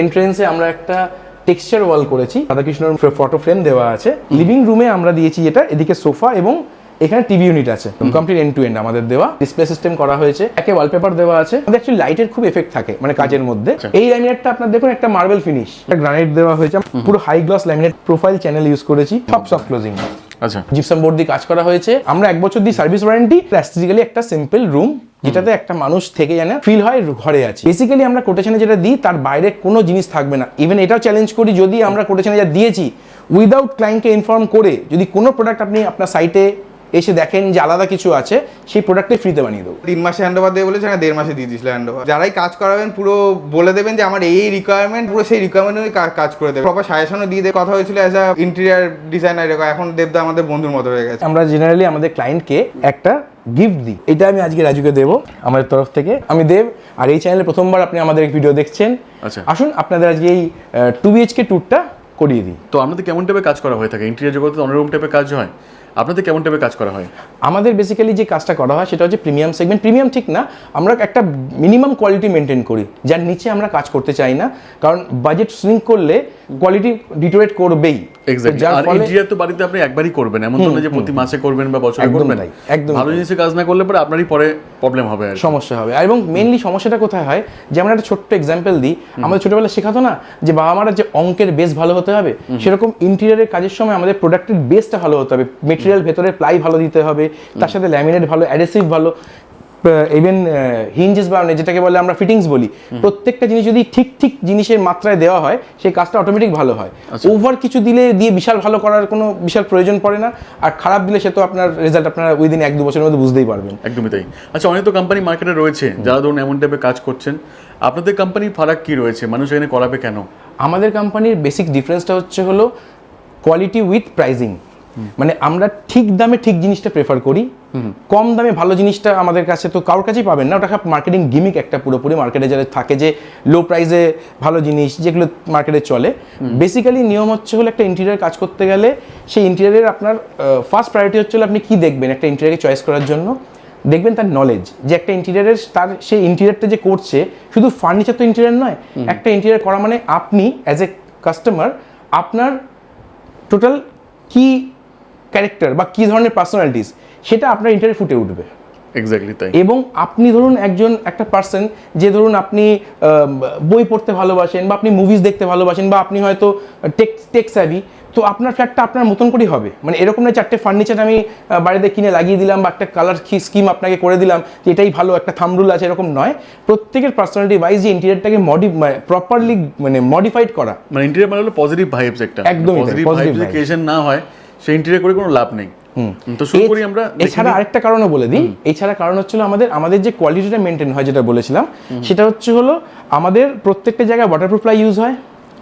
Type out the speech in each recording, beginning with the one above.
এন্ট্রেন্সে আমরা একটা টেক্সচার ওয়াল করেছি। রাধাকৃষ্ণর ফটো ফ্রেম দেওয়া আছে। লিভিং রুমে আমরা দিয়েছি এটা এদিকে সোফা এবং এখানে টিভি ইউনিট আছে। কমপ্লিট এন্ড টু এন্ড আমাদের দেওয়া। ডিসপ্লে সিস্টেম করা হয়েছে। একে ওয়ালপেপার দেওয়া আছে। আমাদের অ্যাকচুয়ালি লাইটের খুব এফেক্ট থাকে মানে কাজের মধ্যে। এই ল্যামিনেটটা আপনার দেখুন একটা মার্বেল ফিনিশ একটা গ্রানাইট দেওয়া হয়েছে। পুরো high glass laminate profile channel use করেছি। সব সফট ক্লোজিং আচ্ছা। জিপসাম বোর্ড দিয়ে কাজ করা হয়েছে। আমরা এক বছর দিয়ে সার্ভিস ওয়ারেন্টি অ্যাস্থেটিক্যালি একটা সিম্পল রুম যেটাতে একটা মানুষ থেকে যেন ফিল হয় ঘরে আছে। বেসিক্যালি আমরা কোটেশনে যেটা দিই, তার বাইরে কোনো জিনিস থাকবে না। ইভেন এটাও চ্যালেঞ্জ করি, যদি আমরা কোটেশনে যা দিয়েছি উইদাউট ক্লায়েন্টকে ইনফর্ম করে, যদি কোনো প্রোডাক্ট আপনি আপনার সাইটে এসে দেখেন যে আলাদা কিছু আছে সেই প্রোডাক্টে ফ্রিতে বানিয়ে দেবো। তিন মাসে হ্যান্ড ওভার দেবে বলেছে না দেড় মাসে দিয়ে দিয়েছিল হ্যান্ড ওভার যারাই কাজ করাবেন পুরো বলে দেবেন যে আমার এই রিকোয়ারমেন্ট পুরো সেই রিকোয়ারমেন্ট কাজ করে দেবে। প্রপার সাজেশনও দিয়ে দেবে। কথা হয়েছিল অ্যাজ আ ইন্টেরিয়ার ডিজাইনার এরকম এখন দেবদা আমাদের বন্ধুর মতো হয়ে গেছে। আমরা জেনারেলি আমাদের ক্লায়েন্টকে একটা গিফট দিই। এটা আমি আজকে রাজুকে দেবো আমাদের তরফ থেকে। আমি দেব আর এই চ্যানেলে প্রথমবার আপনি আমাদের ভিডিও দেখছেন। আচ্ছা। আসুন আপনাদের আজকে এই টু বিএইচকে ট্যুরটা করিয়ে দিই। তো আপনাদের কেমন টাইপের কাজ করা হয়ে থাকে? ইন্টেরিয়ার জগতে অন্যরকম টাইপের কাজ হয়। আপনাদের কেমন টাইপের কাজ করা হয়? আমাদের বেসিক্যালি যে কাজটা করা হয় সেটা হচ্ছে প্রিমিয়াম সেগমেন্ট প্রিমিয়াম ঠিক না আমরা একটা মিনিমাম কোয়ালিটি মেনটেন করি যার নিচে আমরা কাজ করতে চাই না কারণ বাজেট সুইং করলে কোয়ালিটি ডিটোরেট করবেই। এক্স্যাক্টলি যার আর ফলে ইন্টেরিয়ার তো বাড়িতে আপনি একবারই করবেন এমন তো না যে প্রতি মাসে করবেন বা বছরে করবেন। একদম ভালো। কাজ না করলে পরে আপনারই পরে প্রবলেম হবে সমস্যা হবে। এবং সমস্যাটা কোথায় হয় যেমন একটা ছোট্ট এক্সাম্পল দিই। আমাদের ছোটবেলায় শেখাতো না যে বাবা মারা যে অঙ্কের বেস ভালো হতে হবে? সেরকম ইন্টেরিয়ারের কাজের সময় আমাদের প্রোডাক্টের বেসটা ভালো হতে হবে মেটেরিয়াল ভেতরে প্লাই ভালো দিতে হবে তার সাথে ল্যামিনেট ভালো অ্যাডেসিভ ভালো ইভেন হিঞ্জেস বা যেটাকে বলে আমরা ফিটিংস বলি প্রত্যেকটা জিনিস যদি ঠিক ঠিক জিনিসের মাত্রায় দেওয়া হয় সেই কাজটা অটোমেটিক ভালো হয়। ওভার কিছু দিলে দিয়ে বিশাল ভালো করার কোনো বিশাল প্রয়োজন পড়ে না আর খারাপ দিলে সে তো আপনার রেজাল্ট আপনারা উইদিন এক দু বছরের মধ্যে বুঝতেই পারবেন। একদমই তাই। আচ্ছা অনেক তো কোম্পানি মার্কেটে রয়েছে যারা ধরুন এমন টাইপের কাজ করছেন আপনাদের কোম্পানির ফারাক কি রয়েছে? মানুষ এখানে করাবে কেন? আমাদের কোম্পানির বেসিক ডিফারেন্সটা হচ্ছে হলো কোয়ালিটি উইথ প্রাইজিং মানে আমরা ঠিক দামে ঠিক জিনিসটা প্রেফার করি কম দামে ভালো জিনিসটা আমাদের কাছে তো কারোর কাছেই পাবেন না। ওটা মার্কেটিং গিমিক একটা পুরোপুরি মার্কেটে যারা থাকে যে লো প্রাইসে ভালো জিনিস যেগুলো মার্কেটে চলে। বেসিক্যালি নিয়ম হচ্ছে হলো একটা ইন্টেরিয়ার কাজ করতে গেলে সেই ইন্টেরিয়ারের আপনার ফার্স্ট প্রায়োরিটি হচ্ছে হলো আপনি কি দেখবেন একটা ইন্টেরিয়ারকে চয়েস করার জন্য। দেখবেন তার নলেজ যে একটা ইন্টেরিয়ারের তার সেই ইন্টেরিয়ারটা যে করছে শুধু ফার্নিচার তো ইন্টেরিয়ার নয় একটা ইন্টেরিয়ার করা মানে আপনি অ্যাজ এ কাস্টমার আপনার টোটাল কি ক্যারেক্টার বা কি ধরনের পার্সোনালিটিস সেটা আপনার ইন্টারভিউ ফুটে উঠবে। এক্স্যাক্টলি তাই। এবং আপনি ধরুন একজন একটা পার্সন যে ধরুন আপনি বই পড়তে ভালোবাসেন বা আপনি মুভিজ দেখতে ভালোবাসেন বা আপনি হয়তো টেক টেক স্যাভি তো আপনার ফ্ল্যাটটা আপনার মতন করেই হবে। মানে এরকম না চারটে ফার্নিচার আমি বাড়িতে কিনে লাগিয়ে দিলাম বা একটা কালার স্কিম আপনাকে করে দিলাম যে এটাই ভালো একটা থামরুল আছে এরকম নয়। প্রত্যেকের পার্সোনালিটি ওয়াইজ যে ইন্টেরিয়ারটাকে মডি প্রপারলি মানে মডিফাইড করা। মানে ইন্টেরিয়ার মানে হলো পজিটিভ ভাইবস একটা। একদম পজিটিভ ভাইবস না হয় সেই ইন্টেরিয়ার করে কোনো লাভ নেই। তো শুরু করি আমরা এছাড়া আরেকটা কারণও বলে দিই। এছাড়া কারণ হচ্ছিল আমাদের আমাদের যে কোয়ালিটিটা মেনটেন হয় যেটা বলেছিলাম সেটা হচ্ছে হলো আমাদের প্রত্যেকটা জায়গায় ওয়াটারপ্রুফ প্লাই ইউজ হয়।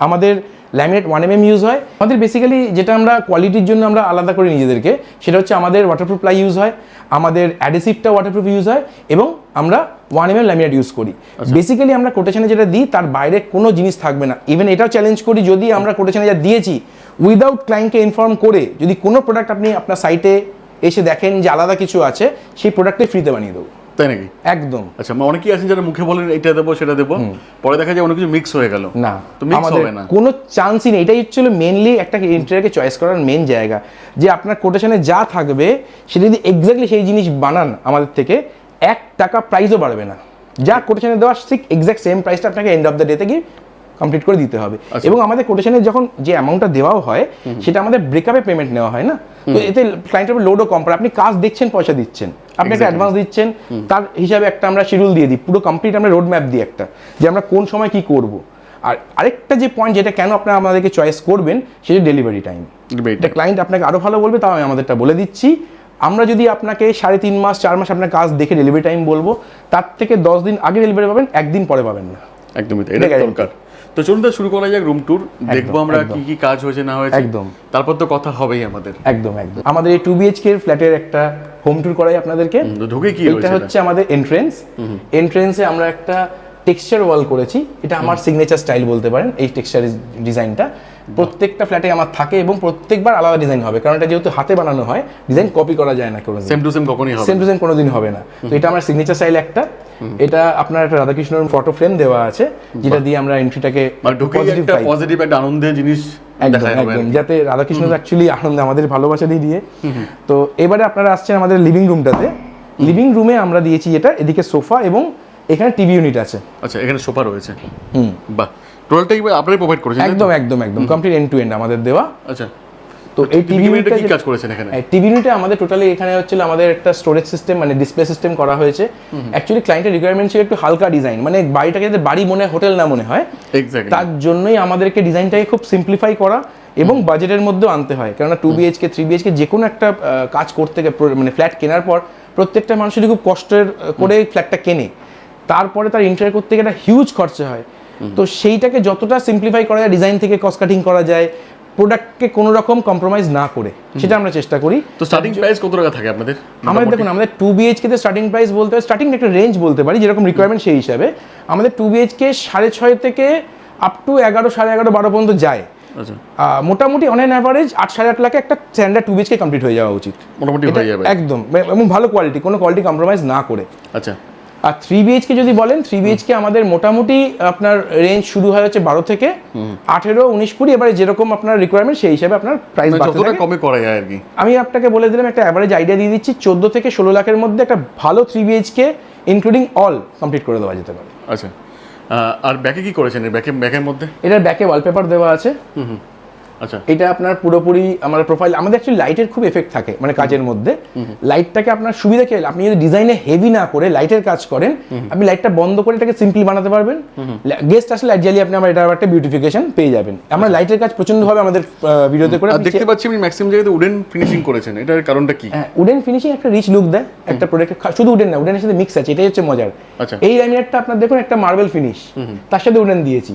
আমাদের laminate one M M use হয়। আমাদের বেসিক্যালি যেটা আমরা কোয়ালিটির জন্য আমরা আলাদা করি নিজেদেরকে সেটা হচ্ছে আমাদের ওয়াটারপ্রুফ প্লাই ইউজ হয় আমাদের অ্যাডেসিভটা ওয়াটারপ্রুফ ইউজ হয় এবং আমরা one M M laminate use করি বেসিক্যালি আমরা কোটেশনে যেটা দিই তার বাইরে কোনো জিনিস থাকবে না। ইভেন এটাও চ্যালেঞ্জ করি যদি আমরা কোটেশনে যা দিয়েছি উইদাউট ক্লায়েন্টকে ইনফর্ম করে যদি কোনো প্রোডাক্ট আপনি আপনার সাইটে এসে দেখেন যে আলাদা কিছু আছে সেই প্রোডাক্টে ফ্রিতে বানিয়ে দেবো। তাই নাকি? একদম। আচ্ছা মানে অনেকেই আছেন যারা মুখে বলেন এটা দেবো সেটা দেবো। পরে দেখা যায় অনেক কিছু মিক্স হয়ে গেল। না তো মিক্স হবে না। কোনো চান্সই নেই। এটাই হচ্ছিল মেনলি একটা ইন্টারিয়ারকে চয়েস করার মেন জায়গা। যে আপনার কোটেশনে যা থাকবে সেটা যদি এক্স্যাক্টলি সেই জিনিস বানান আমাদের থেকে এক টাকা প্রাইসও বাড়বে না। যা কোটেশনে দেওয়া ঠিক এক্স্যাক্ট সেম প্রাইসটা আপনাকে এন্ড অফ দ্য ডেতে গিয়ে কমপ্লিট করে দিতে হবে। আচ্ছা। এবং আমাদের কোটেশনে যখন যে অ্যামাউন্টটা দেওয়াও হয় সেটা আমাদের ব্রেকআপে পেমেন্ট নেওয়া হয় না? তো এতে ক্লায়েন্টের লোডও কম পড়ে। আপনি কাজ দেখছেন পয়সা দিচ্ছেন। আপনি একটা অ্যাডভান্স দিচ্ছেন তার হিসাবে একটা আমরা শিডিউল দিয়ে দিই। পুরো কমপ্লিট আমরা রোড ম্যাপ দিই একটা যে আমরা কোন সময় কি করব। আর আরেকটা যে পয়েন্ট যেটা কেন আপনারা আমাদেরকে চয়েস করবেন সেটা ডেলিভারি টাইম এটা ক্লায়েন্ট আপনাকে আরও ভালো বলবে তাও আমি আমাদেরটা বলে দিচ্ছি। আমরা যদি আপনাকে সাড়ে তিন মাস চার মাস আপনার কাজ দেখে ডেলিভারি টাইম বলব তার থেকে দশ দিন আগে ডেলিভারি পাবেন একদিন পরে পাবেন না। একদমই এটা দরকার। তো চলুন শুরু করা যাক রুম ট্যুর দেখব আমরা কি কি কাজ হয়েছে না হয়েছে। একদম। তারপর তো কথা হবেই আমাদের। একদম একদম। আমাদের এই টু বিএইচকে ফ্ল্যাটের একটা হোম ট্যুর করাই আপনাদেরকে। তো ঢুকে কি এটা হচ্ছে আমাদের এন্ট্রেন্স এন্ট্রেন্সে আমরা একটা টেক্সচার ওয়াল করেছি। এটা আমার সিগনেচার স্টাইল বলতে পারেন এই টেক্সচার ডিজাইনটা প্রত্যেকটা ফ্ল্যাটে আমার থাকে এবং প্রত্যেকবার আলাদা ডিজাইন হবে কারণ এটা যেহেতু হাতে বানানো হয় ডিজাইন কপি করা যায় না কোনো সেম টু সেম কখনই হবে সেম টু সেম কোনোদিন হবে না। তো এটা আমার সিগনেচার স্টাইল একটা। এটা আপনার একটা রাধাকৃষ্ণর ফটো ফ্রেম দেওয়া আছে যেটা দিয়ে আমরা এন্ট্রিটাকে পজিটিভ একটা পজিটিভ একটা আনন্দের জিনিস একদম যাতে রাধাকৃষ্ণ অ্যাকচুয়ালি আনন্দ আমাদের ভালোবাসা দিয়ে দিয়ে। তো এবারে আপনারা আসছেন আমাদের লিভিং রুমটাতে লিভিং রুমে আমরা দিয়েছি এটা এদিকে সোফা এবং এখানে টিভি ইউনিট আছে। আচ্ছা এখানে সোফা রয়েছে। হুম। বাহ। টোটালটাই আপনারাই প্রোভাইড করেছেন? একদম একদম একদম কমপ্লিট এন্ড টু এন্ড আমাদের দেওয়া। আচ্ছা। তো এই টিভি ইউনিটটা কি কাজ করেছেন এখানে? টিভি ইউনিটে আমাদের টোটালি এখানে হচ্ছিল আমাদের একটা স্টোরেজ সিস্টেম মানে ডিসপ্লে সিস্টেম করা হয়েছে। অ্যাকচুয়ালি ক্লায়েন্টের রিকোয়ারমেন্ট ছিল একটু হালকা ডিজাইন মানে বাড়িটাকে যাতে বাড়ি মনে হোটেল না মনে হয়। তার জন্যই আমাদেরকে ডিজাইনটাকে খুব সিম্পলিফাই করা এবং বাজেটের মধ্যেও আনতে হয়। কেননা টু বিএইচকে থ্রি বিএইচকে যে কোনো একটা কাজ করতে মানে ফ্ল্যাট কেনার পর প্রত্যেকটা মানুষেরই খুব কষ্টের করে ফ্ল্যাটটা কেনে। তারপরে তার ইন্টার করতে গেলে একটা হিউজ খরচা হয়। তো সেইটাকে যতটা সিম্পলিফাই করা যায় ডিজাইন থেকে কস্ট কাটিং করা যায় প্রোডাক্টকে কোনো রকম কম্প্রোমাইজ না করে সেটা আমরা চেষ্টা করি। তো স্টার্টিং প্রাইস কত টাকা থাকে আপনাদের? আমাদের দেখুন আমাদের টু বিএইচকে তে স্টার্টিং প্রাইস বলতে হয় স্টার্টিং একটা রেঞ্জ বলতে পারি যেরকম রিকোয়ারমেন্ট সেই হিসাবে। আমাদের টু বিএইচকে সাড়ে ছয় থেকে আপ টু এগারো সাড়ে এগারো বারো পর্যন্ত যায়। আচ্ছা। মোটামুটি অন অ্যান অ্যাভারেজ আট সাড়ে আট লাখে একটা স্ট্যান্ডার্ড টু বিএইচকে কমপ্লিট হয়ে যাওয়া উচিত। মোটামুটি হয়ে যাবে। একদম এবং ভালো কোয়ালিটি কোনো কোয়ালিটি কম্প্রোমাইজ না করে। আচ্ছা। আর থ্রি বিএইচকে যদি বলেন থ্রি বিএইচকে আমাদের মোটামুটি আপনার রেঞ্জ শুরু হয় হচ্ছে বারো থেকে আঠেরো উনিশ কুড়ি এবারে যেরকম আপনার রিকোয়ারমেন্ট সেই হিসাবে আপনার প্রাইস মানে যতটা কমে করা যায় আর কি। আমি আপনাকে বলে দিলাম একটা অ্যাভারেজ আইডিয়া দিয়ে দিচ্ছি চোদ্দ থেকে ষোলো লাখের মধ্যে একটা ভালো three BHK including all complete করে দেওয়া যেতে পারে। আচ্ছা। আর ব্যাকে কি করেছেন? ব্যাকে ব্যাকের মধ্যে? এটার ব্যাকে ওয়ালপেপার দেওয়া আছে। আচ্ছা। এটা আপনার পুরোপুরি আমার প্রোফাইল আমাদের অ্যাকচুয়ালি লাইটের খুব এফেক্ট থাকে মানে কাজের মধ্যে। লাইটটাকে আপনার সুবিধা কি আপনি যদি ডিজাইনে হেভি না করে লাইটের কাজ করেন আপনি লাইটটা বন্ধ করে এটাকে সিম্পলি বানাতে পারবেন। গেস্ট আসলে লাইট জ্বালিয়ে আপনি আমার এটা একটা বিউটিফিকেশন পেয়ে যাবেন। আমরা লাইটের কাজ প্রচন্ডভাবে আমাদের ভিডিওতে করে দেখতে পাচ্ছি আপনি ম্যাক্সিমাম জায়গাতে উডেন ফিনিশিং করেছেন। এটার কারণটা কি? হ্যাঁ উডেন ফিনিশিং একটা রিচ লুক দেয় একটা প্রোডাক্টের শুধু উডেন না উডেনের সাথে মিক্স আছে এটাই হচ্ছে মজার। আচ্ছা। এই ল্যামিনেটটা আপনার দেখুন একটা মার্বেল ফিনিশ তার সাথে উডেন দিয়েছি।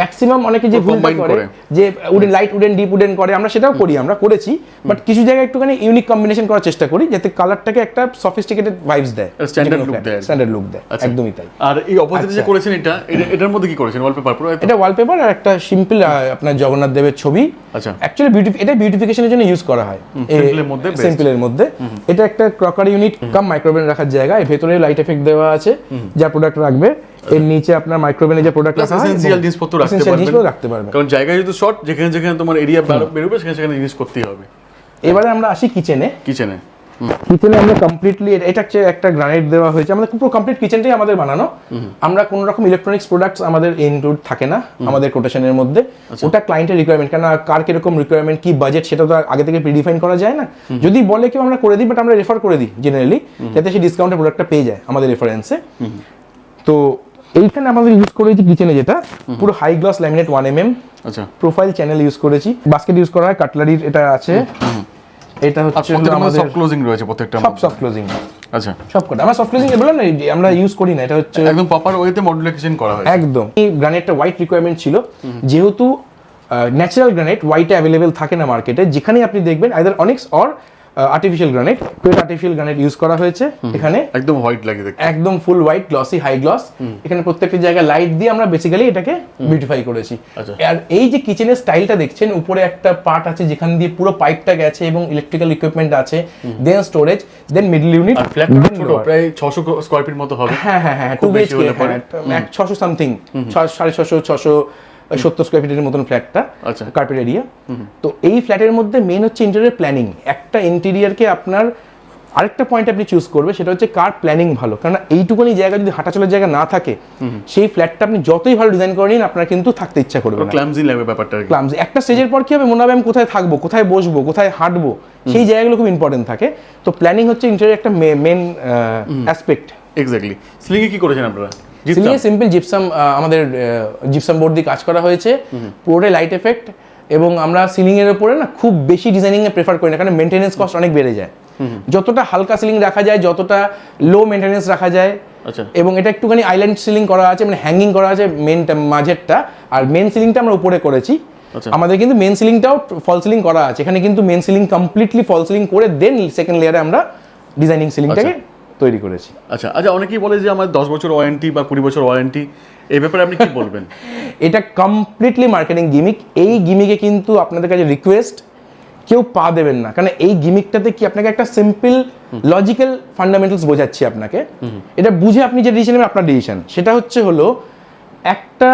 ম্যাক্সিমাম অনেকে যে ভুলটা করে করে। যে wooden light wooden deep wooden করে আমরা সেটাও করি আমরা করেছি বাট কিছু জায়গায় একটুখানি ইউনিক কম্বিনেশন করার চেষ্টা করি যাতে কালারটাকে একটা সফিস্টিকেটেড ভাইবস দেয় Standard look দেয়। স্ট্যান্ডার্ড লুক দেয় আচ্ছা। একদমই তাই। আর এই অপোজিটে যে আচ্ছা। করেছেন এটা এটা- এটার মধ্যে কি করেছেন? ওয়ালপেপার পুরো এটা ওয়ালপেপার আর একটা সিম্পল আপনার জগন্নাথ দেবের ছবি। আচ্ছা। অ্যাকচুয়ালি বিউটি এটা বিউটিফিকেশনের জন্য ইউজ করা হয়। এর মধ্যে সিম্পলের মধ্যে। এটা একটা ক্রকারি ইউনিট কাম মাইক্রোওভেন রাখার জায়গা। এর ভেতরে লাইট এফেক্ট দেওয়া আছে যা প্রোডাক্ট রাখবে। এর নিচে আপনার মাইক্রোওভেনে যে প্রোডাক্ট রাখা হয় এসেনশিয়াল জিনিসপত্র রাখতে পারবেন। রাখতে পারবেন। কারণ জায়গা যেহেতু শর্ট যেখানে যেখানে তোমার এরিয়া বেরোবে সেখানে সেখানে জিনিস করতেই হবে। এবারে আমরা আসি কিচেনে কিচেনে কিচেনে আমরা কমপ্লিটলি এটা হচ্ছে একটা গ্রানাইট দেওয়া হয়েছে। আমাদের পুরো কমপ্লিট কিচেনটাই আমাদের বানানো। আমরা কোনো রকম ইলেকট্রনিক্স প্রোডাক্টস আমাদের ইনক্লুড থাকে না আমাদের কোটেশনের মধ্যে। ওটা ক্লায়েন্টের রিকোয়ারমেন্ট কেন কার কীরকম রিকোয়ারমেন্ট কি বাজেট সেটা তো আগে থেকে প্রিডিফাইন করা যায় না। যদি বলে কেউ আমরা করে দিই বাট আমরা রেফার করে দিই জেনারেলি যাতে সে ডিসকাউন্টের প্রোডাক্টটা পেয়ে যায় আমাদের রেফারেন্সে তো এইখানে আমাদের ইউজ করেছি কিচেনে যেটা পুরো high gloss laminate one M M আচ্ছা। প্রোফাইল চ্যানেল ইউজ করেছি। বাস্কেট ইউজ করা হয় কাটলারির এটা আছে। এটা হচ্ছে আমাদের সফট ক্লোজিং রয়েছে প্রত্যেকটা সব সফট ক্লোজিং আচ্ছা। সব কটা। আমরা সফট ক্লোজিং বললাম না আমরা ইউজ করি না এটা হচ্ছে একদম প্রপার ওয়েতে মডুলার কিচেন করা হয়েছে। একদম। এই গ্রানাইটটা হোয়াইট রিকোয়ারমেন্ট ছিল। যেহেতু ন্যাচারাল গ্রানাইট হোয়াইটে অ্যাভেলেবেল থাকে না মার্কেটে যেখানেই আপনি দেখবেন either onyx or artificial granite paid artificial granite use করা হয়েছে এখানে। একদম হোয়াইট লাগে দেখতে। একদম full white glossy high gloss এখানে প্রত্যেকটা জায়গায় লাইট দিয়ে আমরা বেসিক্যালি এটাকে বিউটিফাই করেছি। আচ্ছা। আর এই যে কিচেনের স্টাইলটা দেখছেন উপরে একটা পার্ট আছে যেখান দিয়ে পুরো পাইপটা গেছে এবং ইলেকট্রিক্যাল ইকুইপমেন্ট আছে then storage then middle unit আর ফ্ল্যাট ছোট প্রায় ছশো স্কোয়ার ফিট মতো হবে। হ্যাঁ হ্যাঁ হ্যাঁ খুব বেশি বিএইচকে হলে পরে। ছশো সামথিং সাড়ে ছশো ছশো সত্তর স্কোয়ার ফিটের মতন ফ্ল্যাটটা আচ্ছা। কার্পেট এরিয়া তো এই ফ্ল্যাটের মধ্যে মেন হচ্ছে ইন্টেরিয়ার প্ল্যানিং একটা ইন্টেরিয়ারকে আপনার আরেকটা পয়েন্ট আপনি চুজ করবে সেটা হচ্ছে কার প্ল্যানিং ভালো। কারণ এইটুকুনি জায়গা যদি হাঁটা চলার জায়গা না থাকে সেই ফ্ল্যাটটা আপনি যতই ভালো ডিজাইন করে নিন আপনার কিন্তু থাকতে ইচ্ছা করবে ক্লামজি লাগবে ব্যাপারটা আর কি। ক্লামস একটা স্টেজের পর কি হবে? মনে হবে আমি কোথায় থাকব কোথায় বসবো কোথায় হাঁটবো? সেই জায়গাগুলো খুব ইম্পর্টেন্ট থাকে। তো প্ল্যানিং হচ্ছে ইন্টেরিয়ার একটা মেন অ্যাসপেক্ট এক্স্যাক্টলি স্লিংয়ে কি করেছেন আপনারা? সিলিংয়ে সিম্পল জিপসাম আমাদের জিপসাম বোর্ড দিয়ে কাজ করা হয়েছে। পুরোটাই লাইট এফেক্ট এবং আমরা সিলিং এর উপরে না খুব বেশি ডিজাইনিং এ প্রেফার করি না কারণ মেনটেনেন্স কস্ট অনেক বেড়ে যায়। যতটা হালকা সিলিং রাখা যায় যতটা লো মেনটেনেন্স রাখা যায় আচ্ছা। এবং এটা একটুখানি আইল্যান্ড সিলিং করা আছে মানে হ্যাঙ্গিং করা আছে মেন মাঝেরটা। আর মেন সিলিংটা আমরা উপরে করেছি। আচ্ছা। আমাদের কিন্তু মেন সিলিংটাও ফল সিলিং করা আছে। এখানে কিন্তু main ceiling completely false ceiling করে দেন সেকেন্ড লেয়ারে আমরা ডিজাইনিং সিলিংটাকে তৈরি করেছি। আচ্ছা আচ্ছা অনেকেই বলে যে আমার দশ বছর ওয়ারেন্টি বা কুড়ি বছর ওয়ারেন্টি এই ব্যাপারে আপনি কি বলবেন? এটা কমপ্লিটলি মার্কেটিং গিমিক এই গিমিকে কিন্তু আপনাদের কাছে রিকোয়েস্ট কেউ পা দেবেন না। কারণ এই গিমিকটাতে কি আপনাকে একটা সিম্পল লজিক্যাল ফান্ডামেন্টালস বোঝাচ্ছি আপনাকে। এটা বুঝে আপনি যে ডিসিশন নেবেন আপনার ডিসিশন সেটা হচ্ছে হলো একটা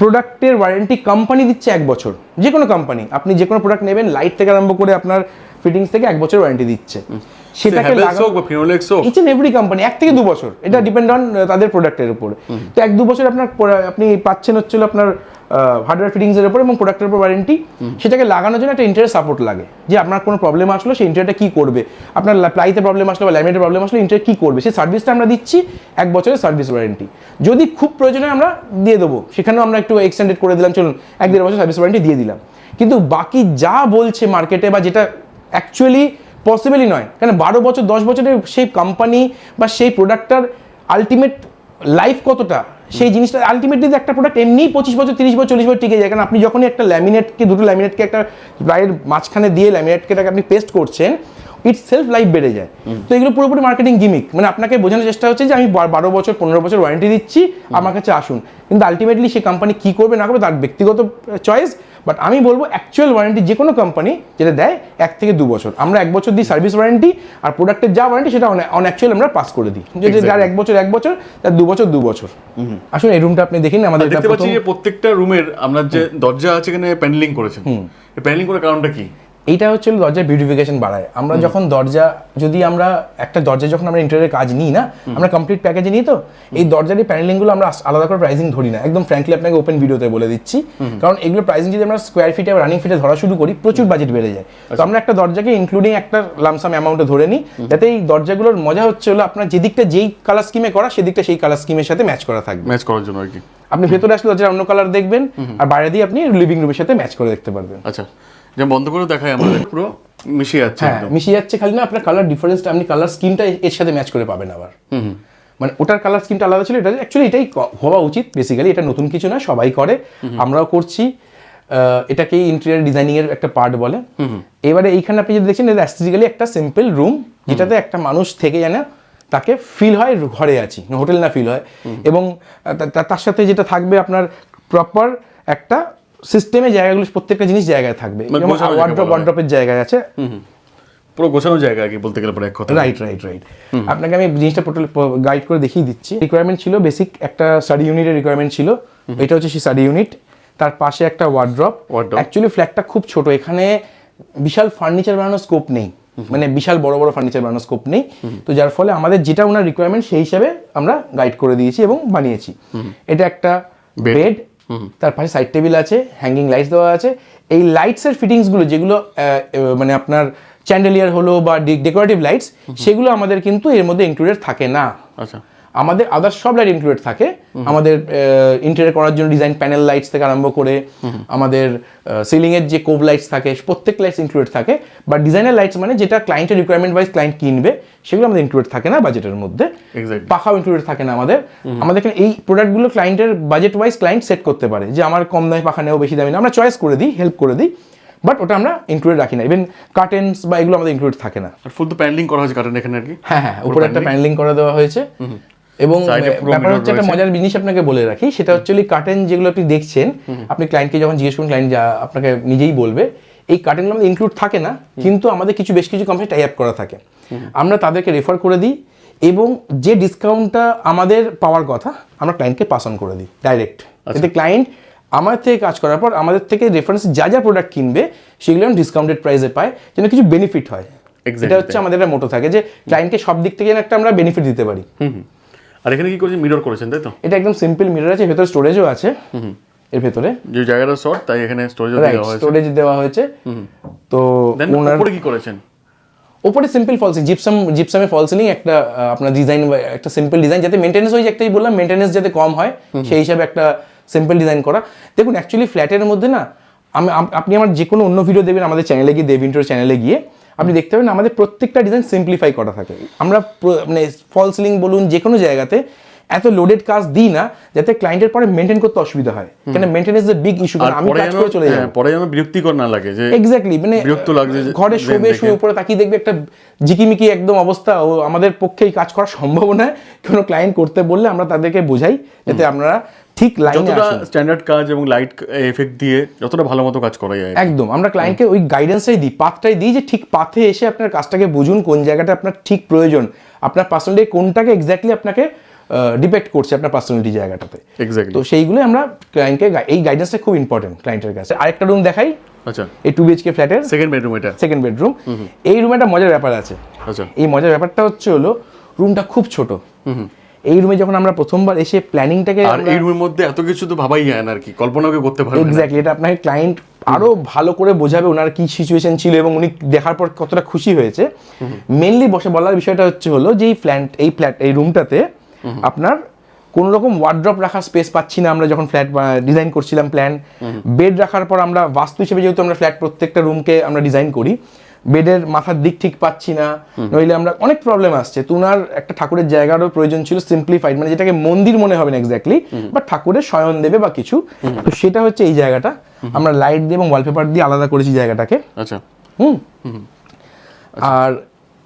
প্রোডাক্টের ওয়ারেন্টি কোম্পানি দিচ্ছে এক বছর। যে কোনো কোম্পানি আপনি যে কোনো প্রোডাক্ট নেবেন লাইট থেকে আরম্ভ করে আপনার ফিটিংস থেকে এক বছর ওয়ারেন্টি দিচ্ছে। সেটাকে ইচ এন্ড এভরি কোম্পানি এক থেকে দু বছর। এটা ডিপেন্ড অন তাদের প্রোডাক্টের উপর। তো এক দু বছর আপনার আপনি পাচ্ছেন হচ্ছে হলো আপনার হার্ডওয়্যার ফিটিংসের উপর এবং প্রোডাক্টের উপর ওয়ারেন্টি সেটাকে লাগানোর জন্য একটা ইন্টারেস্ট সাপোর্ট লাগে। যে আপনার কোনো প্রবলেম আসলো সেই ইন্টারটা কী করবে? আপনার প্লাইতে প্রবলেম আসলো বা ল্যামিনেটের প্রবলেম আসলো ইন্টার কী করবে? সেই সার্ভিসটা আমরা দিচ্ছি এক বছরের সার্ভিস ওয়ারেন্টি যদি খুব প্রয়োজনে আমরা দিয়ে দেবো সেখানেও আমরা একটু এক্সটেন্ডেড করে দিলাম চলুন এক দেড় বছর সার্ভিস ওয়ারেন্টি দিয়ে দিলাম। কিন্তু বাকি যা বলছে মার্কেটে বা যেটা অ্যাকচুয়ালি পসিবলই নয় কারণ বারো বছর দশ বছরের সেই কোম্পানি বা সেই প্রোডাক্টটার আলটিমেট লাইফ কতটা? সেই জিনিসটা আলটিমেটলি একটা প্রোডাক্ট এমনি পঁচিশ বছর তিরিশ বছর চল্লিশ বছর টিকে যায়। কারণ আপনি যখনই একটা ল্যামিনেটকে দুটো ল্যামিনেটকে একটা প্রায়ের মাঝখানে দিয়ে ল্যামিনেটকে আপনি পেস্ট করছেন ইটস সেলফ লাইফ বেড়ে যায়। তো এগুলো পুরোপুরি মার্কেটিং গিমিক মানে আপনাকে বোঝানোর চেষ্টা হচ্ছে যে আমি বারো বছর পনেরো বছর ওয়ারেন্টি দিচ্ছি আমার কাছে আসুন। কিন্তু আলটিমেটলি সে কোম্পানি কী করবে না করবে তার ব্যক্তিগত চয়েস বাট আমি বলব অ্যাকচুয়াল ওয়ারেন্টি যে কোনো কোম্পানি যেটা দেয় এক থেকে দু বছর। আমরা এক বছর দিই সার্ভিস ওয়ারেন্টি আর প্রোডাক্টের যা ওয়ারেন্টি সেটা অন অ্যাকচুয়াল আমরা পাস করে দিই। যদি যার এক বছর এক বছর তার দু বছর দু বছর। আসুন এই রুমটা আপনি দেখেন আমাদের এটা দেখতে পাচ্ছি যে প্রত্যেকটা রুমের আপনার যে দরজা আছে এখানে প্যান্ডেলিং করেছেন। প্যান্ডেলিং করার কারণটা কি? এইটা হচ্ছে দরজার বিউটিফিকেশন বাড়ায়। আমরা যখন দরজা যদি আমরা একটা দরজা যখন আমরা ইন্টারিয়ারের কাজ নিই না আমরা কমপ্লিট প্যাকেজে নিই তো? এই দরজার এই প্যানেলিংগুলো আমরা আলাদা করে প্রাইসিং ধরি না। একদম ফ্র্যাঙ্কলি আপনাকে ওপেন ভিডিওতে বলে দিচ্ছি। কারণ এগুলো প্রাইসিং যদি আমরা স্কোয়ার ফিটে বা রানিং ফিটে ধরা শুরু করি প্রচুর বাজেট বেড়ে যায়। তো আমরা একটা দরজাকে ইনক্লুডিং একটা লামসাম অ্যামাউন্টে ধরে নিই যাতে এই দরজাগুলোর মজা হচ্ছে হলো আপনার যেদিকটা যেই কালার স্কিমে করা সেদিকটা সেই কালার স্কিমের সাথে ম্যাচ করা থাকবে। ম্যাচ করার জন্য আর কি। আপনি ভেতরে আসলে দরজার অন্য কালার দেখবেন আর বাইরে দিয়ে আপনি লিভিং রুমের সাথে ম্যাচ করে দেখতে পারবেন। আচ্ছা। যে বন্ধ করে দেখায় আমাদের। পুরো মিশে যাচ্ছে হ্যাঁ মিশে যাচ্ছে খালি না আপনার কালার ডিফারেন্সটা আপনি কালার স্কিনটা এর সাথে ম্যাচ করে পাবেন আবার। মানে ওটার কালার স্কিনটা আলাদা ছিল এটা অ্যাকচুয়ালি এটাই হওয়া উচিত বেসিক্যালি এটা নতুন কিছু না সবাই করে। আমরাও করছি। এটাকেই ইন্টেরিয়ার ডিজাইনিং এর একটা পার্ট বলে। এবারে এইখানে আপনি যদি দেখছেন এটা অ্যাস্থেটিক্যালি একটা সিম্পল রুম যেটাতে একটা মানুষ থেকে জানে তাকে ফিল হয় ঘরে আছি হোটেল না ফিল হয়। এবং তার সাথে যেটা থাকবে আপনার প্রপার একটা সিস্টেমে জায়গাগুলো প্রত্যেকটা জিনিস জায়গায় থাকবে। মানে যেমন ওয়ার্ড্রপ ওয়ার্ড্রপের জায়গায় আছে। পুরো গোছানো জায়গা আর কি বলতে গেলে পরে এক কথা রাইট রাইট রাইট আপনাকে আমি জিনিসটা টোটাল গাইড করে দেখিয়ে দিচ্ছি। রিকোয়ারমেন্ট ছিল বেসিক একটা স্টাডি ইউনিটের রিকোয়ারমেন্ট ছিল। এটা হচ্ছে সেই স্টাডি ইউনিট তার পাশে একটা ওয়ার্ড্রপ. অ্যাকচুয়ালি ফ্ল্যাটটা খুব ছোট। এখানে বিশাল ফার্নিচার বানানোর স্কোপ নেই। মানে বিশাল বড় বড় ফার্নিচার বানানোর স্কোপ নেই। তো যার ফলে আমাদের যেটা ওনার রিকোয়ারমেন্ট সেই হিসাবে আমরা গাইড করে দিয়েছি এবং বানিয়েছি। এটা একটা. বেড তার পাশে সাইড টেবিল আছে হ্যাঙ্গিং লাইটস দেওয়া আছে। এই লাইটসের ফিটিংসগুলো যেগুলো মানে আপনার চ্যান্ডেলিয়ার হলো বা ডেকোরেটিভ লাইটস সেগুলো আমাদের কিন্তু এর মধ্যে ইনক্লুডেড থাকে না। আচ্ছা। আমাদের আদার সব লাইট ইনক্লুডেড থাকে। আমাদের ইন্টেরিয়র করার জন্য ডিজাইন প্যানেল লাইটস থেকে আরম্ভ করে আমাদের সিলিং এর যে কোভ লাইটস থাকে প্রত্যেক লাইটস ইনক্লুডেড থাকে। বা ডিজাইনার লাইটস মানে যেটা ক্লায়েন্টের রিকোয়ারমেন্ট ওয়াইজ ক্লায়েন্ট কিনবে সেগুলো আমাদের ইনক্লুডেড থাকে না বাজেটের মধ্যে. পাখাও ইনক্লুডেড থাকে না আমাদের। আমাদের এখানে এই প্রোডাক্টগুলো ক্লায়েন্টের বাজেট ওয়াইজ ক্লায়েন্ট সেট করতে পারে। যে আমার কম দামে পাখা নেও বেশি দামি না আমরা চয়েস করে দিই হেল্প করে দিই। বাট ওটা আমরা ইনক্লুডেড রাখি না। ইভেন কার্টেন্স বা এগুলো আমাদের ইনক্লুড থাকে না। ফুল তো প্যানেলিং করা হয়েছে কারণ এখানে আর কি? হ্যাঁ হ্যাঁ উপরে একটা প্যানেলিং করে দেওয়া হয়েছে। এবং ব্যাপার হচ্ছে একটা মজার জিনিস আপনাকে বলে রাখি সেটা হচ্ছে কার্টেন যেগুলো আপনি দেখছেন আপনি ক্লায়েন্টকে যখন জিজ্ঞেস করুন ক্লায়েন্ট আপনাকে নিজেই বলবে এই কার্টেনগুলো আমাদের ইনক্লুড থাকে না কিন্তু আমাদের কিছু বেশ কিছু কোম্পানি টাই আপ করা থাকে। আমরা তাদেরকে রেফার করে দিই এবং যে ডিসকাউন্টটা আমাদের পাওয়ার কথা আমরা ক্লায়েন্টকে পাস অন করে দিই ডাইরেক্ট আচ্ছা। এতে ক্লায়েন্ট আমাদের থেকে কাজ করার পর আমাদের থেকে রেফারেন্স যা যা প্রোডাক্ট কিনবে সেগুলো ডিসকাউন্টেড প্রাইসে পায় যেন কিছু বেনিফিট হয়। এটা হচ্ছে আমাদের একটা মোটো থাকে যে ক্লায়েন্টকে সব দিক থেকে যেন একটা আমরা বেনিফিট দিতে পারি। আর এখানে কি করেছেন মিরর করেছেন তাই তো? এটা একদম সিম্পল মিরর আছে ভেতরে স্টোরেজও আছে। এর ভেতরে। যে জায়গাটা শর্ট তাই এখানে স্টোরেজ দেওয়া হয়েছে। স্টোরেজ দেওয়া হয়েছে। তো ওনার উপরে কি করেছেন? ওপরে সিম্পল ফল সিলিং জিপসাম জিপসামে ফল সিলিং একটা আপনার ডিজাইন একটা সিম্পল ডিজাইন যাতে মেনটেন্স ওই একটাই বললাম মেনটেন্স যাতে কম হয় সেই হিসাবে একটা সিম্পল ডিজাইন করা। দেখুন অ্যাকচুয়ালি ফ্ল্যাটের মধ্যে না আমি আপনি আমার যে কোনো অন্য ভিডিও দেবেন আমাদের চ্যানেলে গিয়ে দেব ইন্টোর চ্যানেলে গিয়ে। আপনি দেখতে পাবেন আমাদের প্রত্যেকটা ডিজাইন সিম্পলিফাই করা থাকে। আমরা মানে ফল সিলিং বলুন যে কোনো জায়গাতে এত লোডেড কাজ দিই না যাতে ক্লায়েন্টের পরে মেনটেন করতে অসুবিধা হয়। কেন মেনটেন্স দ্য বিগ ইস্যু আর আমি কাজ করে চলে যাব। হ্যাঁ, পরে যেন বিরক্তিকর না লাগে যে এক্স্যাক্টলি মানে বিরক্ত লাগছে যে- ঘরে যে শোবে দেখে। শুয়ে উপরে তাকিয়ে দেখবে একটা জিকিমিকি একদম অবস্থা। ও আমাদের পক্ষে এই কাজ করা সম্ভব নয়। কোনো ক্লায়েন্ট করতে বললে আমরা তাদেরকে বোঝাই যাতে আপনারা ঠিক লাইনে যতটা স্ট্যান্ডার্ড কাজ এবং লাইট এফেক্ট দিয়ে যতটা ভালো মতো কাজ করা যায় একদম আমরা ক্লায়েন্টকে ওই গাইডেন্সটাই দিই পাথটাই দিই যে ঠিক পাথে এসে আপনার কাজটাকে বুঝুন কোন জায়গাটা আপনার ঠিক প্রয়োজন আপনার পার্সোনালিটি কোনটাকে এক্স্যাক্টলি আপনাকে ডিপেক্ট করছে আপনার পার্সোনালিটি জায়গাটাতে। তো সেইগুলো আমরা ক্লায়েন্টকে এই গাইডেন্সটা খুব ইম্পর্টেন্ট ক্লায়েন্টের কাছে। আরেকটা রুম দেখাই। আচ্ছা। এই টু বিএচকে ফ্ল্যাটের সেকেন্ড বেডরুম এটা। সেকেন্ড বেডরুম এই রুমে একটা মজার ব্যাপার আছে। আচ্ছা। এই মজার ব্যাপারটা হচ্ছে হলো রুমটা খুব ছোট। এই রুমে যখন আমরা প্রথমবার এসে প্ল্যানিংটাকে আর এই রুমের মধ্যে এত কিছু তো ভাবাই যায় না আর কি কল্পনাও কেউ করতে পারবে না। এক্স্যাক্টলি এটা আপনাকে ক্লায়েন্ট আরও ভালো করে বোঝাবে ওনার কি সিচুয়েশন ছিল এবং উনি দেখার পর কতটা খুশি হয়েছে। মেনলি বসে বলার বিষয়টা হচ্ছে হলো যে এই ফ্ল্যাট এই ফ্ল্যাট এই রুমটাতে আপনার কোন রকম ওয়ার্ড্রপ রাখার স্পেস পাচ্ছি না আমরা যখন ফ্ল্যাট ডিজাইন করছিলাম প্ল্যান বেড রাখার পর আমরা বাস্তু হিসেবে যেহেতু আমরা ফ্ল্যাট প্রত্যেকটা রুমকে আমরা ডিজাইন করি বেডের মাথার দিক ঠিক পাচ্ছি না। নইলে আমরা অনেক প্রবলেম আসছে। তো উনার একটা ঠাকুরের জায়গারও প্রয়োজন ছিল সিম্পলিফাইড মানে যেটাকে মন্দির মনে হবে না এক্স্যাক্টলি বাট ঠাকুরের শয়ন দেবে বা কিছু। তো সেটা হচ্ছে এই জায়গাটা। আমরা লাইট দিয়ে এবং ওয়ালপেপার দিয়ে আলাদা করেছি জায়গাটাকে। আচ্ছা। হুম। আর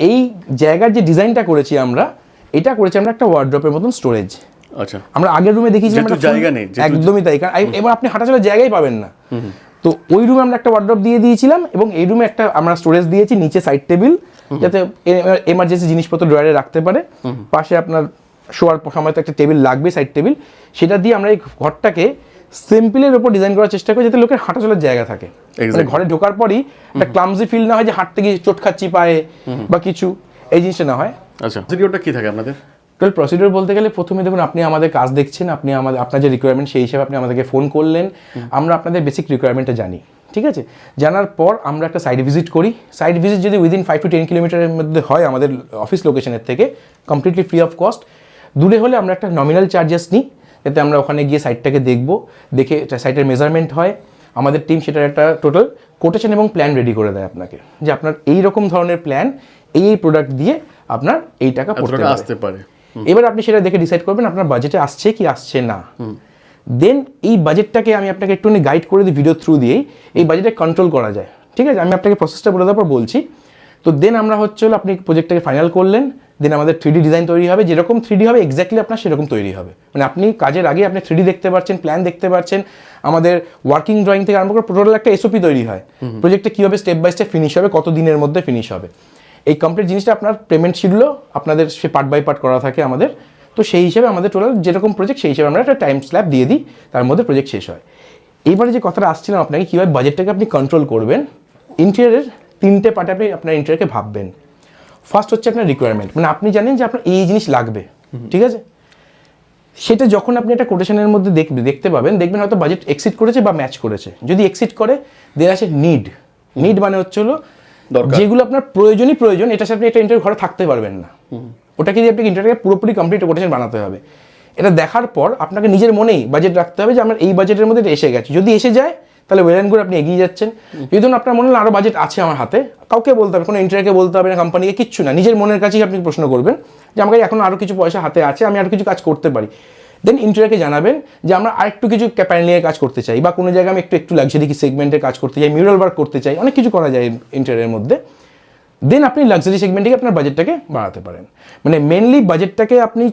এই জায়গার যে ডিজাইনটা করেছি আমরা এটা করেছি আমরা একটা ওয়ার্ড্রপের মতন স্টোরেজ আচ্ছা। আমরা আগের রুমে যেহেতু জায়গা নেই, একদমই তাই। কারণ এবার আপনি হাঁটা চলার জায়গাই পাবেন না। তো ওই রুমে আমরা একটা ওয়ার্ড্রপ দিয়ে দিয়েছিলাম এবং এই রুমে একটা আমরা স্টোরেজ দিয়েছি নিচে সাইড টেবিল যাতে এমার্জেন্সি জিনিসপত্র ড্রয়ারে রাখতে পারে। পাশে আপনার শোয়ার সময় তো একটা টেবিল লাগবে সাইড টেবিল সেটা দিয়ে আমরা এই ঘরটাকে সিম্পলের উপর ডিজাইন করার চেষ্টা করি যাতে লোকের হাঁটা চলার জায়গা থাকে। মানে. ঘরে ঢোকার পরই একটা ক্লামজি ফিল না হয় যে হাঁটতে গিয়ে চোট খাচ্ছি পায়ে বা কিছু এই জিনিসটা না হয়। আচ্ছা। কি থাকে আপনাদের? টোটাল প্রসিডিওর বলতে গেলে প্রথমে দেখুন আপনি আমাদের কাজ দেখছেন আপনি আমাদের আপনার যে রিকোয়ারমেন্ট সেই হিসাবে আপনি আমাদেরকে ফোন করলেন। আমরা আপনাদের বেসিক রিকোয়ারমেন্টটা জানি ঠিক আছে? জানার পর আমরা একটা সাইট ভিজিট করি। সাইট ভিজিট যদি উইদিন ফাইভ টু টেন কিলোমিটারের মধ্যে হয় আমাদের অফিস লোকেশনের থেকে কমপ্লিটলি ফ্রি অফ কস্ট দূরে হলে আমরা একটা নমিনাল চার্জেস নিই যাতে আমরা ওখানে গিয়ে সাইটটাকে দেখব দেখে সাইটের মেজারমেন্ট হয়। আমাদের টিম সেটার একটা টোটাল কোটেশন এবং প্ল্যান রেডি করে দেয় আপনাকে যে আপনার এই রকম ধরনের প্ল্যান এই এই প্রোডাক্ট দিয়ে আপনার এই টাকা আসতে পারে। এবার আপনি সেটা দেখে ডিসাইড করবেন আপনার বাজেটে আসছে কি আসছে না। দেন এই বাজেটটাকে আমি আপনাকে একটুখানি গাইড করে দিই ভিডিও থ্রু দিয়েই এই বাজেটে কন্ট্রোল করা যায়। ঠিক আছে? আমি আপনাকে প্রসেসটা বলে দেওয়ার পর বলছি। তো দেন আমরা হচ্ছে হলো আপনি প্রজেক্টটাকে ফাইনাল করলেন দেন আমাদের থ্রি ডিজাইন তৈরি হবে। যেরকম থ্রি হবে এক্স্যাক্টলি আপনার সেরকম তৈরি হবে। মানে আপনি কাজের আগে আপনি থ্রি দেখতে পাচ্ছেন প্ল্যান দেখতে পাচ্ছেন আমাদের ওয়ার্কিং ড্রয়িং থেকে আরম্ভ করে টোটাল একটা এসওপি তৈরি হয়। প্রজেক্টটা কীভাবে স্টেপ বাই স্টেপ ফিনিশ হবে কত দিনের মধ্যে ফিনিশ হবে। এই কমপ্লিট জিনিসটা আপনার পেমেন্ট শিডিউলও আপনাদের সে পার্ট বাই পার্ট করা থাকে আমাদের। তো সেই হিসেবে আমাদের টোটাল যেরকম প্রজেক্ট সেই হিসেবে আমরা একটা টাইম স্ল্যাব দিয়ে দিই তার মধ্যে প্রজেক্ট শেষ হয়। এইবারে যে কথাটা আসছিলাম আপনাকে কীভাবে বাজেটটাকে আপনি কন্ট্রোল করবেন ইন্টেরিয়ারের তিনটে পার্টে আপনি আপনার ইন্টেরিয়ারকে ভাববেন। ফার্স্ট হচ্ছে আপনার রিকোয়ারমেন্ট মানে আপনি জানেন যে আপনার এই জিনিস লাগবে ঠিক আছে? সেটা যখন আপনি একটা কোটেশনের মধ্যে দেখবে দেখতে পাবেন দেখবেন হয়তো বাজেট এক্সিট করেছে বা ম্যাচ করেছে। যদি এক্সিট করে দের আছে নিড নিড মানে হচ্ছে হলো দরকার। যেগুলো আপনার প্রয়োজনই প্রয়োজন এটা সাথে একটা ইন্টারভিউ ঘরে থাকতে পারবেন না। ওটাকে দিয়ে আপনাকে ইন্টারভিউ পুরোপুরি কমপ্লিট কোটেশন বানাতে হবে? এটা দেখার পর আপনাকে নিজের মনেই বাজেট রাখতে হবে যে আমার এই বাজেটের মধ্যে এটা এসে গেছে। যদি এসে যায় তাহলে ওয়েল অ্যান্ড গুড আপনি এগিয়ে যাচ্ছেন। যদি ধরুন আপনার মনে হলো আরও বাজেট আছে আমার হাতে কাউকে বলতে হবে কোনো ইন্টারভিউকে বলতে হবে না কোম্পানিকে কিচ্ছু না। নিজের মনের কাছেই আপনি প্রশ্ন করবেন যে আমার কাছে এখন আরও কিছু পয়সা হাতে আছে আমি আরও কিছু কাজ করতে পারি। দেন ইন্টারভিউকে জানাবেন যে আমরা আরেকটু কিছু প্যানেল নিয়ে কাজ করতে চাই বা কোনো জায়গায় আমি একটু একটু লাক্সারি সেগমেন্টে কাজ করতে চাই মিউরাল ওয়ার্ক করতে চাই অনেক কিছু করা যায় ইন্টারভিউর মধ্যে। দেন আপনি লাক্সারি সেগমেন্টে আপনার বাজেটটাকে বাড়াতে পারেন। মানে মেনলি বাজেটটাকে আপনি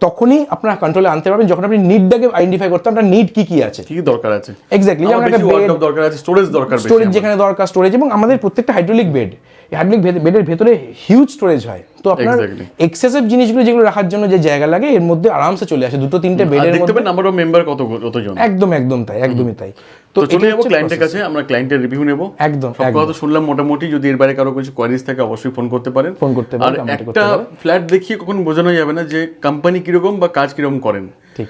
তখনই আপনার কন্ট্রোলে আনতে পারবেন যখন আপনি নিডটাকে আইডেন্টিফাই করতে আপনার নিড কি কি আছে। কি কি দরকার আছে? এক্স্যাক্টলি যেমন একটা বেড দরকার আছে স্টোরেজ দরকার স্টোরেজ যেখানে দরকার স্টোরেজ এবং আমাদের প্রত্যেকটা হাইড্রোলিক বেড এই হাইড্রোলিক বেডের ভেতরে হিউজ স্টোরেজ হয়। তো আপনার. এক্সেসিভ জিনিসগুলো যেগুলো রাখার জন্য যে জায়গা লাগে এর মধ্যে আরামসে চলে আসে। দুটো তিনটে আর বেডের দেখতে মধ্যে নাম্বার অফ মেম্বার কত কতজন। একদম একদম তাই একদমই তাই। তো চলে যাব ক্লায়েন্টের কাছে আমরা ক্লায়েন্টের রিভিউ নেব। একদম, সব কথা তো শুনলাম মোটামুটি যদি এর বাইরে কারও কিছু কোয়ারিজ থাকে অবশ্যই ফোন করতে পারেন। ফোন করতে পারেন, করতে একটা ফ্ল্যাট দেখিয়ে কখনো বোঝানো যাবে না যে কোম্পানি কীরকম বা কাজ কীরকম করেন। ঠিক।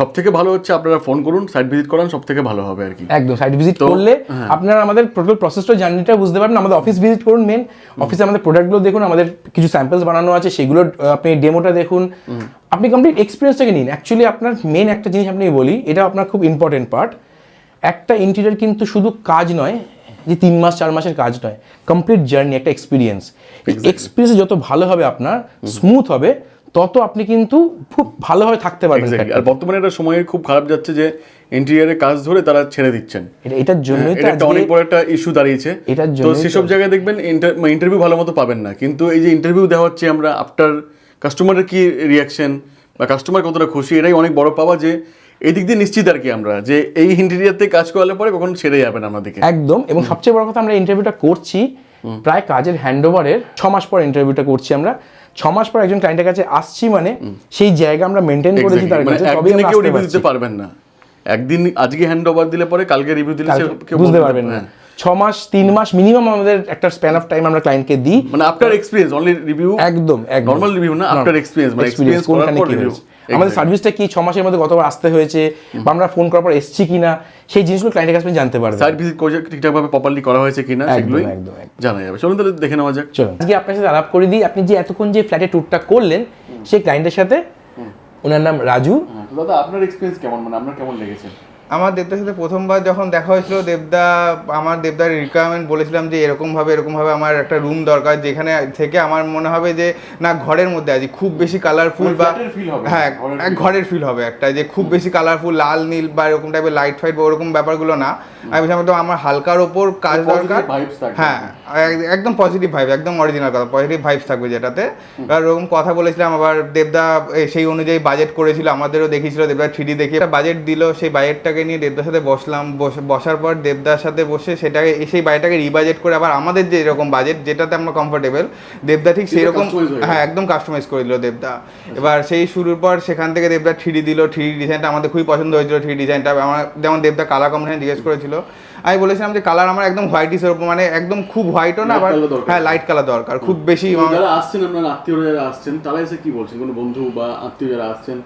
সব থেকে ভালো হচ্ছে আপনারা ফোন করুন সাইট ভিজিট করান সব থেকে ভালো হবে আর কি। একদম সাইট ভিজিট করলে আপনারা আমাদের টোটাল প্রসেসটা জার্নিটা বুঝতে পারবেন। আমাদের অফিস ভিজিট করুন মেন অফিসে আমাদের প্রোডাক্টগুলো দেখুন আমাদের কিছু স্যাম্পলস বানানো আছে সেগুলো আপনি ডেমোটা দেখুন। আপনি কমপ্লিট এক্সপিরিয়েন্সটাকে নিন। অ্যাকচুয়ালি আপনার মেন একটা জিনিস আপনি বলি এটা আপনার খুব ইম্পর্টেন্ট পার্ট একটা ইন্টেরিয়ার কিন্তু শুধু কাজ নয় যে তিন মাস চার মাসের কাজ নয়। কমপ্লিট জার্নি একটা এক্সপিরিয়েন্স এক্সপিরিয়েন্স যত ভালো হবে আপনার স্মুথ হবে। তত আপনি কিন্তু খুব ভালোভাবে থাকতে পারবেন আর বর্তমানে একটা সময় খুব খারাপ যাচ্ছে যে ইন্টেরিয়ারের কাজ ধরে তারা ছেড়ে দিচ্ছেন। এটার তো এটা একটা অনেক বড় একটা ইস্যু দাঁড়িয়েছে। এটার তো সেসব জায়গায় দেখবেন ইন্টারভিউ ভালো মতো পাবেন না। কিন্তু এই যে ইন্টারভিউ দেওয়া হচ্ছে আমরা আফটার কাস্টমারের কি রিয়াকশন বা কাস্টমার কতটা খুশি এটাই অনেক বড় পাওয়া যে এই দিক দিয়ে নিশ্চিত আর কি আমরা যে এই ইন্টেরিয়ারতে কাজ করালে পরে কখনো ছেড়ে যাবে না আমাদেরকে। একদম এবং সবচেয়ে বড় কথা আমরা ইন্টারভিউটা করছি প্রায় কাজের হ্যান্ড ওভারের ছ মাস পর ইন্টারভিউটা করছি আমরা। ছ মাস পর একজন ক্লায়েন্টের কাছে আসছি মানে সেই জায়গা আমরা মেনটেন করেছি তার মানে কাছে তবেই আপনি আমরা কেউ রিভিউ দিতে পারবেন না। একদিন আজকে হ্যান্ড ওভার দিলে পরে কালকে রিভিউ দিলে সে কেউ বুঝতে পারবেন না। হ্যাঁ। ছ মাস তিন মাস মিনিমাম আমাদের একটা স্প্যান অফ টাইম আমরা ক্লায়েন্টকে দিই। মানে আফটার এক্সপিরিয়েন্স অনলি রিভিউ একদম একদম। নর্মাল রিভিউ না? আফটার এক্সপিরিয়েন্স মানে এক্সপিরিয়েন্স করার কোনখানে কি হয়েছে। আমাদের সার্ভিসটা কি? ছ মাসের মধ্যে কতবার আসতে হয়েছে? বা আমরা ফোন করার পর এসছি কিনা? সেই জিনিসগুলো ক্লায়েন্টের কাছে জানতে পারবেন। সাইট ভিজিট করে ঠিকঠাক ভাবে প্রপারলি করা হয়েছে কিনা একদম। জানা যাবে। চলুন তাহলে দেখে নেওয়া যাক। চলুন আজকে আপনার সাথে আলাপ করে দিই। আপনি যে এতক্ষণ যে ফ্ল্যাটে ট্যুরটা করলেন সেই ক্লায়েন্টের সাথে ওনার নাম রাজু। দাদা আপনার এক্সপিরিয়েন্স কেমন? মানে আপনার কেমন লেগেছে? আমার দেবদার সাথে প্রথমবার যখন দেখা হয়েছিল দেবদা আমার দেবদার রিকোয়ারমেন্ট বলেছিলাম যে এরকমভাবে এরকমভাবে আমার একটা রুম দরকার যেখানে থেকে আমার মনে হবে যে না ঘরের মধ্যে আছি খুব বেশি কালারফুল মানে বা হ্যাঁ ঘরের ফিল হবে একটা যে খুব বেশি কালারফুল লাল নীল বা এরকম টাইপের লাইট ফাইট বা ওরকম ব্যাপারগুলো না। আমি তো আমার হালকার ওপর কাজ দরকার। হ্যাঁ। একদম পজিটিভ ভাইব একদম অরিজিনাল কথা পজিটিভ ভাইবস থাকবে যেটাতে। ওরকম কথা বলেছিলাম আবার দেবদা সেই অনুযায়ী বাজেট করেছিল আমাদেরও দেখিয়েছিল দেবদা থ্রি দেখে একটা বাজেট দিল সেই বাজেটটাকে নিয়ে দেবদার সাথে বসলাম বসে বসার পর দেবদার সাথে বসে সেটাকে সেই বাজেটটাকে রিবাজেট করে আবার আমাদের যে এরকম বাজেট যেটাতে আমরা কমফোর্টেবল দেবদা ঠিক সেরকম হয়ে একদম কাস্টমাইজ করে দিল দেবদা। এবার সেই শুরুর পর সেখান থেকে দেবদা থ্রি দিল থ্রি ডিজাইনটা আমাদের খুবই পছন্দ হয়েছিল থ্রি ডিজাইনটা আমার যেমন দেবদা কালার কম্বিনেশন জিজ্ঞেস করেছিল আমি বলেছিলাম যে কালার আমার একদম হোয়াইটিসের উপর মানে একদম খুব হোয়াইটও না আবার হ্যাঁ লাইট কালার দরকার খুব বেশি যারা আসছেন আপনার আত্মীয় যারা আসছেন তারা এসে কি বলছেন? কোনো বন্ধু বা আত্মীয় যারা আসছেন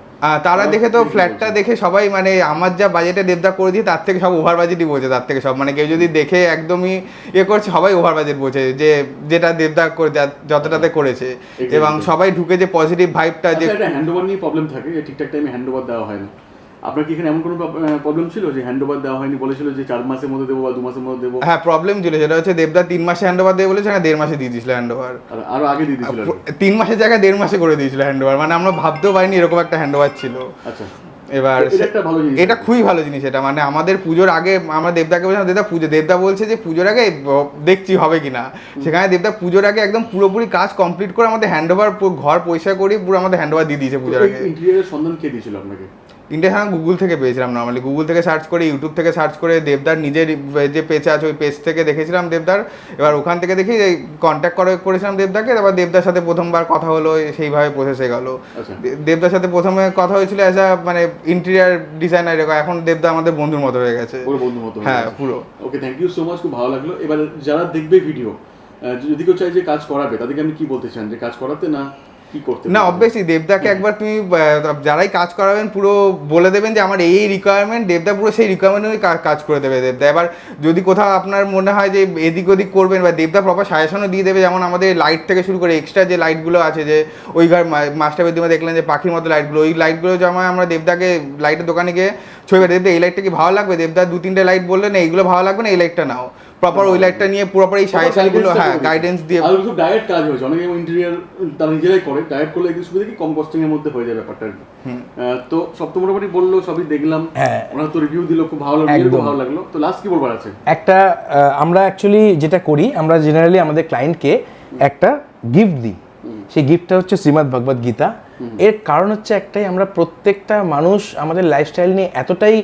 তারা দেখে তো ফ্ল্যাটটা দেখে সবাই মানে আমার যা বাজেটে দেবদা করে দিয়ে তার থেকে সব ওভার বাজেটই বলছে তার থেকে সব। মানে কেউ যদি দেখে একদমই ইয়ে করছে সবাই ওভার বাজেট বলছে যে যেটা দেবদা করে যতটাতে করেছে। এবং সবাই ঢুকে যে পজিটিভ ভাইবটা যে আচ্ছা একটা হ্যান্ড নিয়ে প্রবলেম থাকে যে ঠিকঠাক টাইমে হ্যান্ড ওভার দেওয়া হয় না। আপনার কি এখানে এমন কোনো প্রবলেম ছিল যে হ্যান্ড ওভার দেওয়া হয়নি? বলেছিল যে চার মাসের মধ্যে দেবো বা দু মাসের মধ্যে দেবো? হ্যাঁ প্রবলেম ছিল। সেটা হচ্ছে দেবদা তিন মাসে হ্যান্ড ওভার দেবে বলেছে না দেড় মাসে দিয়ে দিয়েছিল হ্যান্ড ওভার আর আগে দিয়ে দিয়েছিল তিন মাসের জায়গায় দেড় মাসে করে দিয়েছিল হ্যান্ড ওভার মানে আমরা ভাবতেও পারিনি এরকম একটা হ্যান্ড ওভার ছিল। আচ্ছা। এবার এটা খুবই ভালো জিনিস এটা। মানে আমাদের পুজোর আগে আমরা দেবদাকে বলছিলাম দেবদা পুজো দেবদা বলছে যে পুজোর আগে দেখছি হবে কিনা। সেখানে দেবদা পুজোর আগে একদম পুরোপুরি কাজ কমপ্লিট করে আমাদের হ্যান্ড ওভার ঘর পয়সা করি পুরো আমাদের হ্যান্ড ওভার দিয়ে দিয়েছে পুজোর আগে। ইন্টেরিয়ারের সন্ধান কে দিয়েছিল আপনাকে? ইন্ডিয়া হ্যাঁ গুগল থেকে পেয়েছিলাম নর্মালি গুগল থেকে সার্চ করে ইউটিউব থেকে সার্চ করে দেবদার নিজের যে পেজ আছে ওই পেজ থেকে দেখেছিলাম দেবদার। এবার ওখান থেকে দেখি কন্ট্যাক্ট করে করেছিলাম দেবদাকে এবার দেবদার সাথে প্রথমবার কথা হলো সেইভাবে প্রসেস গেল। আচ্ছা। দেবদার সাথে প্রথমে কথা হয়েছিল অ্যাজ আ মানে ইন্টেরিয়ার ডিজাইনার এরকম। এখন দেবদা আমাদের বন্ধুর মতো হয়ে গেছে। পুরো বন্ধু মতো হ্যাঁ পুরো। Okay thank you so much খুব ভালো লাগল। এবার যারা দেখবে ভিডিও যদি কেউ চাই যে কাজ করাবে তাদেরকে আপনি কি বলতে চান? যে কাজ করাতে না কি করতে না অবভিয়াসলি দেবদাকে একবার তুমি যারাই কাজ করাবেন পুরো বলে দেবেন যে আমার এই রিকোয়ারমেন্ট দেবদা পুরো সেই রিকোয়ারমেন্ট কাজ করে দেবে দেবদা। এবার যদি কোথাও আপনার মনে হয় যে এদিক ওদিক করবেন বা দেবদা প্রপার সাজেশনও দিয়ে দেবে যেমন আমাদের লাইট থেকে শুরু করে এক্সট্রা যে লাইটগুলো আছে যে ওই ঘর মাস্টার বেডরুমে দেখলেন যে পাখির মতো লাইটগুলো ওই লাইটগুলো যেমন আমরা দেবদাকে লাইটের দোকানে গিয়ে ছবি দেবদা এই লাইটটা কি ভালো লাগবে? দেবদা দু তিনটে লাইট বললেন এইগুলো ভালো লাগবে না এই লাইটটা নাও। প্রপার ওই লাইটটা নিয়ে প্রপার এই সাজেশনগুলো হ্যাঁ গাইডেন্স দিয়ে আর খুব ডায়েট কাজ হয়েছে। অনেকে ইন্টেরিয়ার তারা নিজেরাই করে ডায়েট করলে একটু সুবিধা কি? কম কস্টিং এর মধ্যে হয়ে যায় ব্যাপারটা আর কি। তো সব তো মোটামুটি বলল সবই দেখলাম। হ্যাঁ। ওনার তো রিভিউ দিল খুব ভালো লাগল খুব ভালো লাগল। তো লাস্ট কি বলবার আছে? একটা আমরা অ্যাকচুয়ালি যেটা করি আমরা জেনারেলি আমাদের ক্লায়েন্টকে একটা গিফট দিই। সেই গিফটটা হচ্ছে শ্রীমদ্ ভগবদ গীতা। এর কারণ হচ্ছে একটাই আমরা প্রত্যেকটা মানুষ আমাদের লাইফস্টাইল নিয়ে এতটাই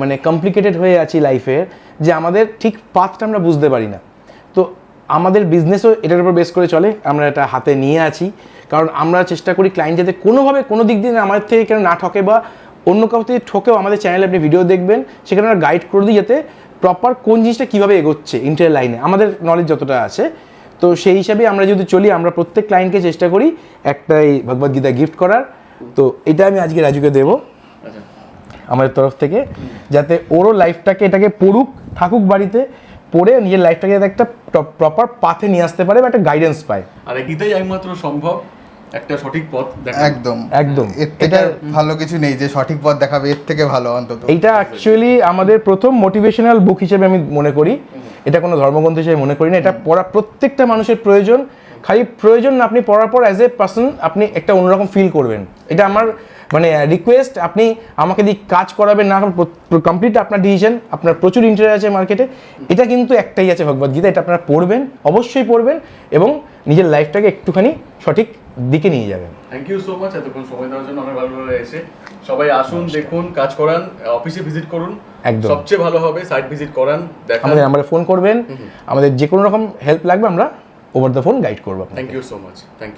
মানে কমপ্লিকেটেড হয়ে আছি লাইফের যে আমাদের ঠিক পাথটা আমরা বুঝতে পারি না। তো আমাদের বিজনেসও এটার উপর বেস করে চলে আমরা এটা হাতে নিয়ে আছি। কারণ আমরা চেষ্টা করি ক্লায়েন্ট যাতে কোনোভাবে কোনো দিক দিয়ে আমাদের থেকে কেন না ঠকে বা অন্য কাউ থেকে ঠকেও আমাদের চ্যানেলে আপনি ভিডিও দেখবেন সেখানে আমরা গাইড করে দিই যাতে প্রপার কোন জিনিসটা কীভাবে এগোচ্ছে ইন্টার লাইনে আমাদের নলেজ যতটা আছে তো সেই হিসাবে আমরা যদি চলি আমরা প্রত্যেক ক্লায়েন্টকে চেষ্টা করি একটাই এই ভগবদ্গীতা গিফট করার। তো এটা আমি আজকে রাজুকে দেবো আচ্ছা। আমাদের তরফ থেকে যাতে ওরও লাইফটাকে এটাকে পড়ুক থাকুক বাড়িতে পড়ে নিজের লাইফটাকে যাতে একটা প্রপার পাথে নিয়ে আসতে পারে বা একটা গাইডেন্স পায়। আর এটাই একমাত্র সম্ভব। একটা সঠিক পথ একদম। একদম। এর থেকে ভালো কিছু নেই যে সঠিক পথ দেখাবে এর থেকে ভালো অন্তত। এইটা অ্যাকচুয়ালি আমাদের প্রথম মোটিভেশনাল বুক হিসেবে আমি মনে করি। এটা কোনো ধর্মগ্রন্থ হিসেবে মনে করি না। এটা পড়া প্রত্যেকটা মানুষের প্রয়োজন। খালি প্রয়োজন না আপনি পড়ার পর অ্যাজ এ পার্সন আপনি একটা অন্যরকম ফিল করবেন। এটা আমার মানে রিকোয়েস্ট আপনি আমাকে দিয়ে কাজ করাবেন না কমপ্লিট আপনার ডিসিশন আপনার প্রচুর ইন্টারেস্ট আছে মার্কেটে এটা কিন্তু একটাই আছে ভগবদ্গীতা এটা আপনারা পড়বেন অবশ্যই পড়বেন এবং নিজের লাইফটাকে একটুখানি সঠিক দিকে নিয়ে যাবেন। থ্যাংক ইউ সো মাচ এতক্ষণ সময় দেওয়ার জন্য অনেক ভালো ভালো এসে। সবাই আসুন দেখুন কাজ করান অফিসে ভিজিট করুন। একদম। সবচেয়ে ভালো হবে সাইট ভিজিট করান দেখান। আমাদের নাম্বারে ফোন করবেন। আমাদের যে কোনো রকম হেল্প লাগবে আমরা ওভার দ্য ফোন গাইড করব আপনাকে। Thank you so much thank you